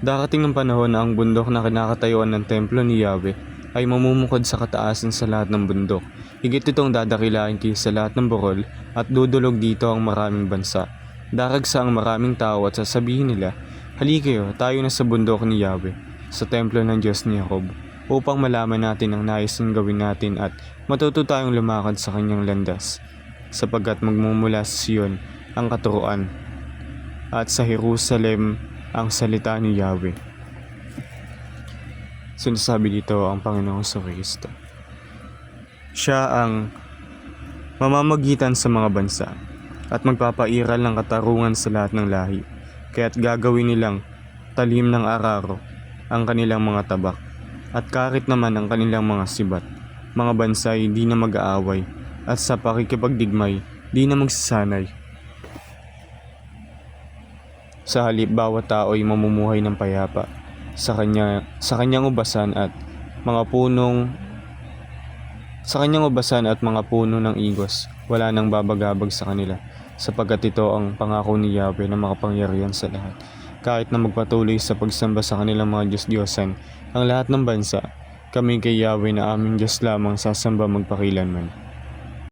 Darating ang panahon na ang bundok na kinakatayuan ng templo ni Yahweh ay mamumukod sa kataasan sa lahat ng bundok. Higit itong dadakilain kayo sa lahat ng burol at dudulog dito ang maraming bansa. Daragsa ang maraming tao at sasabihin nila, Hali kayo, tayo na sa bundok ni Yahweh, sa templo ng Diyos ni Jacob, upang malaman natin ang nais niyang gawin natin at matuto tayong lumakad sa kanyang landas, sapagkat magmumula sa Sion ang katuruan at sa Jerusalem ang salita ni Yahweh. Sinasabi dito ang Panginoong Kristo. Siya ang mamamagitan sa mga bansa at magpapairal ng katarungan sa lahat ng lahi. Kaya't gagawin nilang talim ng araro ang kanilang mga tabak at karit naman ang kanilang mga sibat. Mga bansay di na mag-aaway at sa pakikipagdigmay di na magsasanay. Sa halip bawat tao ay mamumuhay ng payapa sa kanya sa kanyang ubasan at mga punong sa kanyang ubasan at mga puno ng igos. Wala nang babagabag sa kanila sapagkat ito ang pangako ni Yahweh na makapangyarihan sa lahat. Kahit na magpatuloy sa pagsamba sa kanilang mga Diyos-Diyosan ang lahat ng bansa kami kay Yahweh na aming Diyos lamang sasamba magpakilanman